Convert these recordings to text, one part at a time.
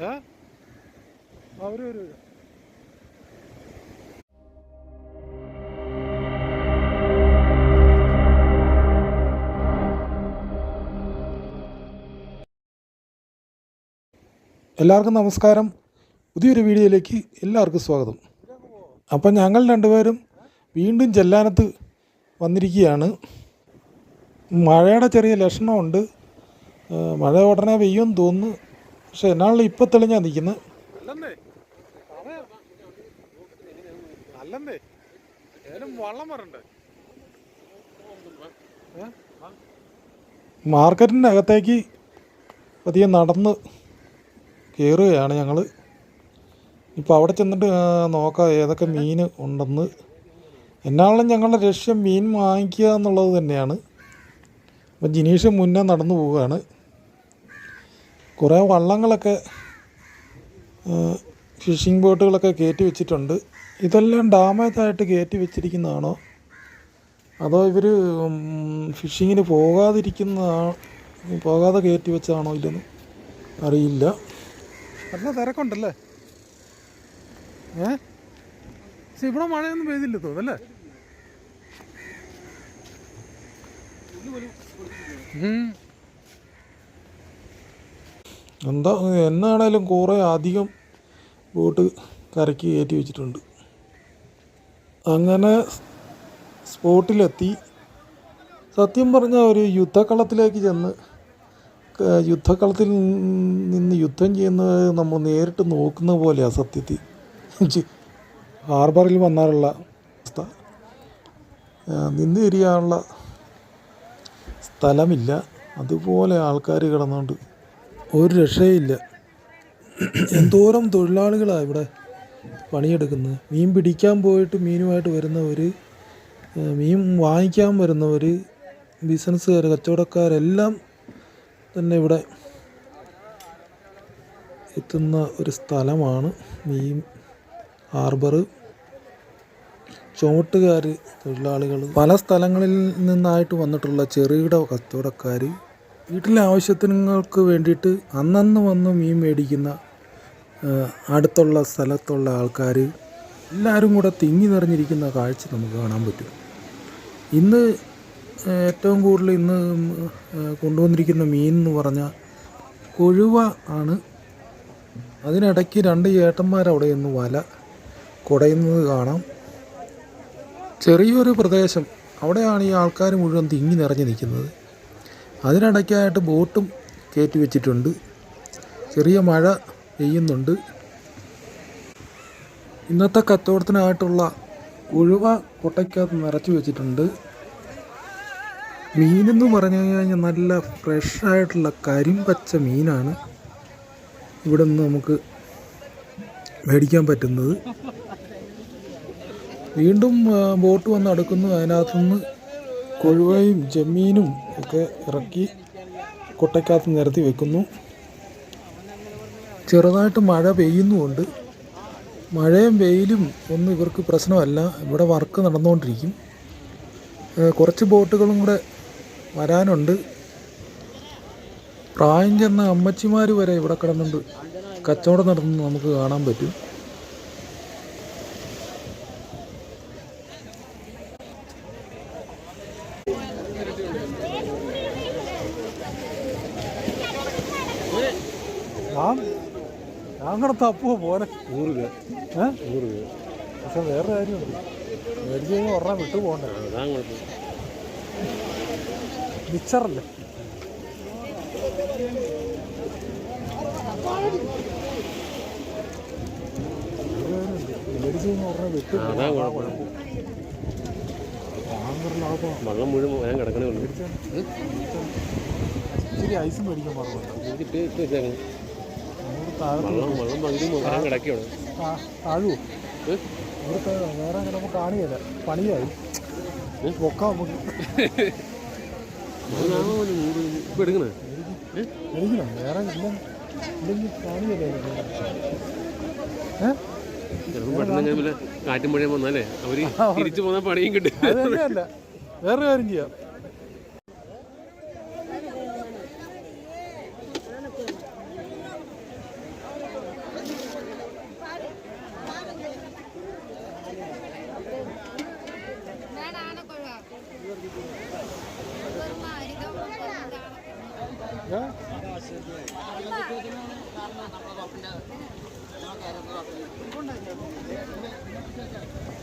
ഏ? എല്ലാവർക്കും നമസ്കാരം. പുതിയൊരു വീഡിയോയിലേക്ക് എല്ലാവർക്കും സ്വാഗതം. അപ്പം ഞങ്ങൾ രണ്ടുപേരും വീണ്ടും ചെല്ലാനത്ത് വന്നിരിക്കുകയാണ്. മഴയുടെ ചെറിയ ലക്ഷണമുണ്ട്. മഴ ഉടനെ പെയ്യും തോന്നുന്നു. പക്ഷെ എന്നാണല്ലോ ഇപ്പം തെളിഞ്ഞാ നിൽക്കുന്നത് അല്ലെന്നേ. വള്ളം വരണ്ടേ? മാർക്കറ്റിന്റെ അകത്തേക്ക് പതിയെ നടന്ന് കയറുകയാണ് ഞങ്ങൾ ഇപ്പോൾ അവിടെ ചെന്നിട്ട് നോക്കാം ഏതൊക്കെ മീൻ ഉണ്ടെന്ന്. എന്നാളും ഞങ്ങളുടെ ലക്ഷ്യം മീൻ വാങ്ങിക്കുക എന്നുള്ളത് തന്നെയാണ്. അപ്പം ജിനീഷ് മുന്നേ നടന്നു പോവുകയാണ്. കുറേ വള്ളങ്ങളൊക്കെ ഫിഷിംഗ് ബോട്ടുകളൊക്കെ കയറ്റി വെച്ചിട്ടുണ്ട്. ഇതെല്ലാം ഡാമേജായിട്ട് കയറ്റി വെച്ചിരിക്കുന്നതാണോ? അതോ ഇവർ ഫിഷിങ്ങിന് പോകാതിരിക്കുന്നതാണ് പോകാതെ കയറ്റി വെച്ചതാണോ ഇല്ലെന്ന് അറിയില്ല. നല്ല തിരക്കുണ്ടല്ലേ? ഏ? പക്ഷെ ഇവിടെ മഴയൊന്നും പെയ്തില്ല തോന്നല്ലേ ഉം. എന്താ എന്നാണേലും കുറേ അധികം ബോട്ട് കരയ്ക്ക് കയറ്റി വെച്ചിട്ടുണ്ട്. അങ്ങനെ സ്പോട്ടിലെത്തി. സത്യം പറഞ്ഞാൽ ഒരു യുദ്ധക്കളത്തിലേക്ക് ചെന്ന് യുദ്ധക്കളത്തിൽ നിന്ന് യുദ്ധം ചെയ്യുന്നത് നമ്മൾ നേരിട്ട് നോക്കുന്ന പോലെയാണ് സത്യത്തിൽ. ഹാർബറിൽ വന്നാലുള്ള അവസ്ഥ. നിന്ന് തിരിയാനുള്ള സ്ഥലമില്ല. അതുപോലെ ആൾക്കാർ കിടന്നുകൊണ്ട് ഒരു രക്ഷയില്ല. എന്തോരം തൊഴിലാളികളാണ് ഇവിടെ പണിയെടുക്കുന്നത്. മീൻ പിടിക്കാൻ പോയിട്ട് മീനുമായിട്ട് വരുന്നവർ മീൻ വാങ്ങിക്കാൻ വരുന്നവർ ബിസിനസ്സുകാർ കച്ചവടക്കാരെല്ലാം തന്നെ ഇവിടെ എത്തുന്ന ഒരു സ്ഥലമാണ് മീൻ ഹാർബർ ചുമട്ടുകാർ തൊഴിലാളികൾ പല സ്ഥലങ്ങളിൽ നിന്നായിട്ട് വന്നിട്ടുള്ള ചെറുകിട കച്ചവടക്കാർ വീട്ടിലെ ആവശ്യത്തിനങ്ങൾക്ക് വേണ്ടിയിട്ട് അന്നന്ന് വന്ന് മീൻ മേടിക്കുന്ന അടുത്തുള്ള സ്ഥലത്തുള്ള ആൾക്കാർ എല്ലാവരും കൂടെ തിങ്ങി നിറഞ്ഞിരിക്കുന്ന കാഴ്ച നമുക്ക് കാണാൻ പറ്റും. ഇന്ന് ഏറ്റവും കൂടുതൽ ഇന്ന് കൊണ്ടുവന്നിരിക്കുന്ന മീൻ എന്ന് പറഞ്ഞാൽ കൊഴുവ ആണ്. അതിനിടയ്ക്ക് രണ്ട് ചേട്ടന്മാർ അവിടെ നിന്ന് വല കുടയുന്നത് കാണാം. ചെറിയൊരു പ്രദേശം. അവിടെയാണ് ഈ ആൾക്കാർ മുഴുവൻ തിങ്ങി നിറഞ്ഞു നിൽക്കുന്നത്. അതിനിടയ്ക്കായിട്ട് ബോട്ടും കയറ്റി വെച്ചിട്ടുണ്ട്. ചെറിയ മഴ പെയ്യുന്നുണ്ട്. ഇന്നത്തെ കച്ചവടത്തിനായിട്ടുള്ള ഉഴുവ കൊട്ടയ്ക്കകത്ത് നിറച്ച് വെച്ചിട്ടുണ്ട്. മീനെന്ന് പറഞ്ഞു കഴിഞ്ഞാൽ നല്ല ഫ്രഷായിട്ടുള്ള കരിമ്പച്ച മീനാണ് ഇവിടെ നിന്ന് നമുക്ക് മേടിക്കാൻ പറ്റുന്നത്. വീണ്ടും ബോട്ട് വന്ന് അടുക്കുന്നു. അതിനകത്തുനിന്ന് കൊഴുവയും ജമീനും ഒക്കെ ഇറക്കി കൊട്ടയ്ക്കകത്ത് നിരത്തി വെക്കുന്നു. ചെറുതായിട്ട് മഴ പെയ്യുന്നുമുണ്ട്. മഴയും വെയിലും ഒന്നും ഇവർക്ക് പ്രശ്നമല്ല. ഇവിടെ വർക്ക് നടന്നുകൊണ്ടിരിക്കും. കുറച്ച് ബോട്ടുകളും കൂടെ വരാനുണ്ട്. പ്രായം ചെന്ന അമ്മച്ചിമാർ വരെ ഇവിടെ കിടന്നുണ്ട്. കച്ചവടം നടത്തുന്നത് നമുക്ക് കാണാൻ പറ്റും. ഞാൻ ഞാൻ കൂടെ തപ്പുവോ പോനെ. നൂറ് രൂപ ഏ? നൂറ് രൂപ പക്ഷെ വേറെ കാര്യമുണ്ട്. മേടിച്ച് കഴിഞ്ഞാൽ ഉടനെ വിട്ടു പോകണ്ടേ മിച്ചറല്ലേ? മേടിച്ച് കഴിഞ്ഞാൽ ഉടനെ വിട്ടു കുഴപ്പം. വെള്ളം മുഴുവൻ വരാൻ കിടക്കണേ ഉള്ളൂ. ഇച്ചിരി ഐസ് മേടിക്കാൻ മറന്നു താഴുവോ ഇവിടുത്തെ വേറെ നമുക്ക് കാണിയല്ല പണിയായി. പൊക്കാം നമുക്ക് എടുക്കണേ? വേറെ ഇല്ലെങ്കിൽ കാണിയല്ലേ കാറ്റും മഴയും വന്നാലേ അവർ തിരിച്ചു പോകുന്ന പണിയും കിട്ടും. വേറെ കാര്യം ചെയ്യാം. Thank you.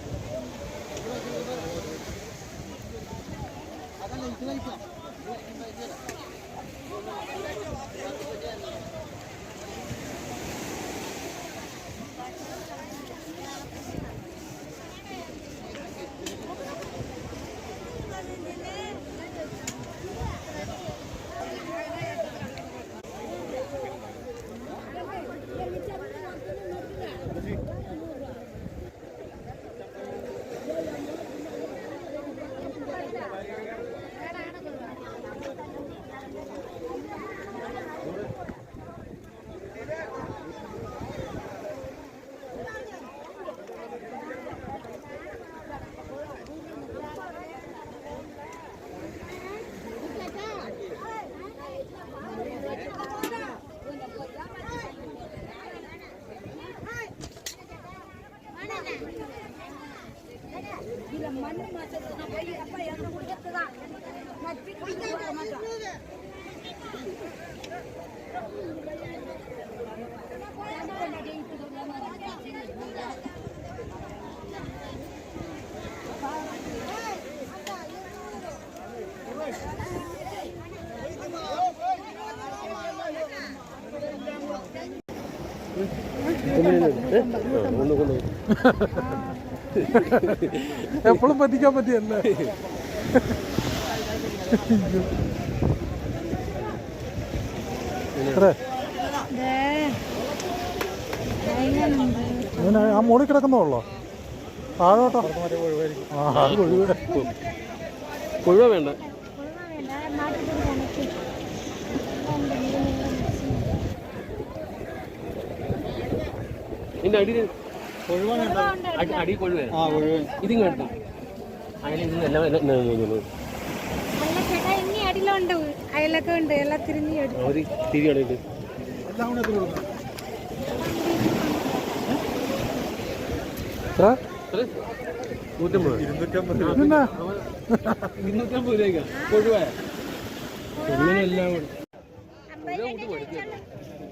എപ്പോഴും പറ്റിക്കാൻ പറ്റിയല്ലേ? അങ്ങനെ ആ മോളിൽ കിടക്കുന്നതുള്ളോ താഴോട്ടോ? കൊഴുവ വേണ്ട. ഇതിന്റെ അടി അടി- കൊഴുവേ. കൊഴുവ. ഇതിങ്ങ് എടുത്തു. അങ്ങനെ ഇത് എല്ലാം അടിയിലുണ്ട്. അയലൊക്കെ ഉണ്ട്. എല്ലാം തിരിഞ്ഞു അവർ എല്ലാം കൂടെ എത്ര? ഇരുന്നൂറ്റമ്പത്. രൂപ കൊഴുവ. എല്ലാം കൂടെ.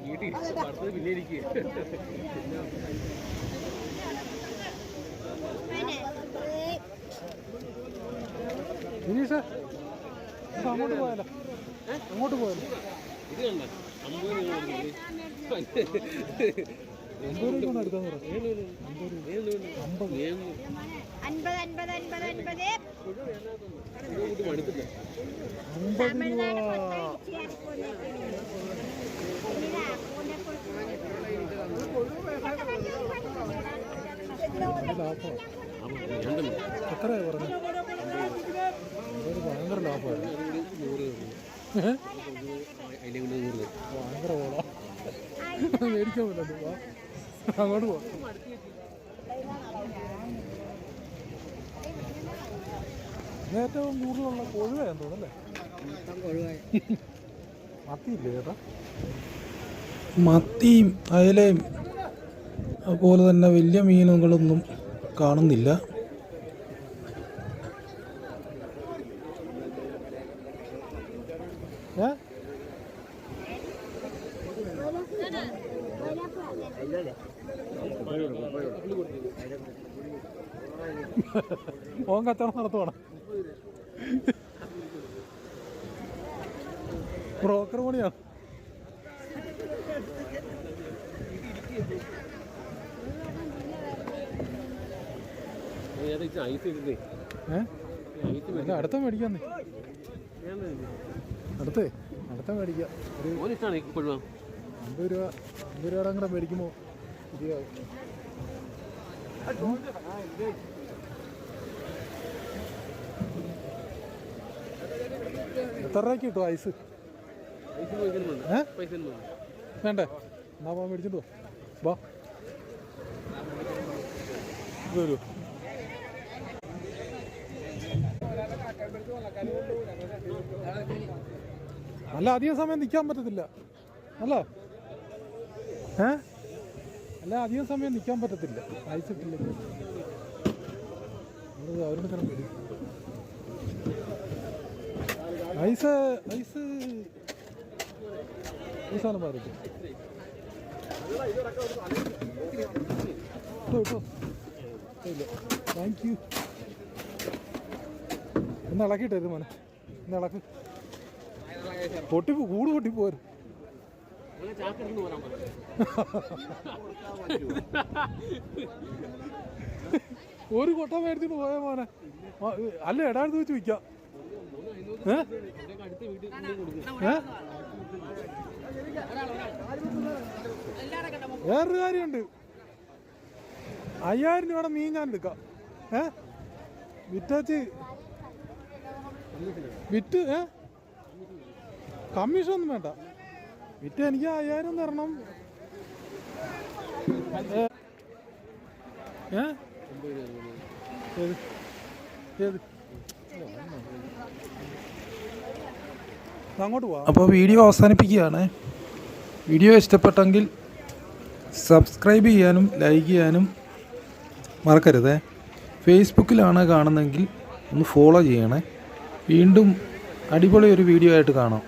വീട്ടിൽ അടുത്തത് പിന്നെ ഇരിക്കുക ഇനി സർ അങ്ങോട്ട് പോയാലോ അങ്ങോട്ട് പോയാലോ ഇത് കണ്ട അമ്പത് എത്രയാ പറഞ്ഞു? ഭയങ്കര ലാഭമായിരുന്നു ഭയങ്കര ഓളാ മേടിക്കാൻ പറ്റില്ല അങ്ങോട്ട് പോ. ഏറ്റവും കൂടുതലുള്ള കൊഴുവയാന്ന് തോന്നുന്നല്ലേ മത്തിയില്ലേ ചേട്ടാ? മത്തിയും അയലയും അതുപോലെ തന്നെ വലിയ മീനുകളൊന്നും കാണുന്നില്ല ഏ ഓൻ കച്ചവടം നടത്തുവാണ്. ബ്രോക്കർ പണിയാണ്. അടുത്ത മേടിക്കാന്ന് അടുത്തേ അടുത്ത മേടിക്കാം. അമ്പത് രൂപ അമ്പത് രൂപയുടെ കൂടെ മേടിക്കുമ്പോൾ ശരിയാവും എത്ര രൂപയ്ക്ക് കിട്ടും ഐസ് വേണ്ട? എന്നാ പോകാൻ മേടിച്ചിട്ട് വാ. വരൂ അല്ല അധികം സമയം നിൽക്കാൻ പറ്റത്തില്ല. അല്ല? ഏ? അല്ല അധികം സമയം നിൽക്കാൻ പറ്റത്തില്ല. അത് അവരോട് തന്നെ വരും ഐസ് ഐസ്. ഈ സാധനം ഇല്ല. താങ്ക് യു ഒന്ന് ഇളക്കിയിട്ടേ മോനെ. ഒന്ന് ഇളക്ക്. പൊട്ടി കൂട് പൊട്ടി പോരും. നിങ്ങൾ ചാക്കെടുത്ത് പോരാൻ പറഞ്ഞു ഒരു കൊട്ട മേടിച്ചിട്ട് പോയ മോനെ. അല്ല എടാടുത്ത് വെച്ച് വിൽക്കാം ഏ ഇവിടെയൊക്കെ അടുത്ത വീട്ടിൽ കൊണ്ടുപോയി കൊടുക്കും ഏ വേറൊരു കാര്യമുണ്ട്. അയ്യായിരം രൂപയുടെ മീൻ ഞാൻ എടുക്കാം. ഏ? വിറ്റാച്ച്. വിറ്റ് ഏ? കമ്മീഷൻ ഒന്നും വേണ്ട. വിറ്റ് എനിക്ക് അയ്യായിരം തരണം. ഏ? ഏത്? ഏത്? അപ്പോൾ വീഡിയോ അവസാനിപ്പിക്കുകയാണ്. വീഡിയോ ഇഷ്ടപ്പെട്ടെങ്കിൽ സബ്സ്ക്രൈബ് ചെയ്യാനും ലൈക്ക് ചെയ്യാനും മറക്കരുതേ. ഫേസ്ബുക്കിലാണ് കാണുന്നതെങ്കിൽ ഒന്ന് ഫോളോ ചെയ്യണേ. വീണ്ടും അടിപൊളി ഒരു വീഡിയോ ആയിട്ട് കാണാം.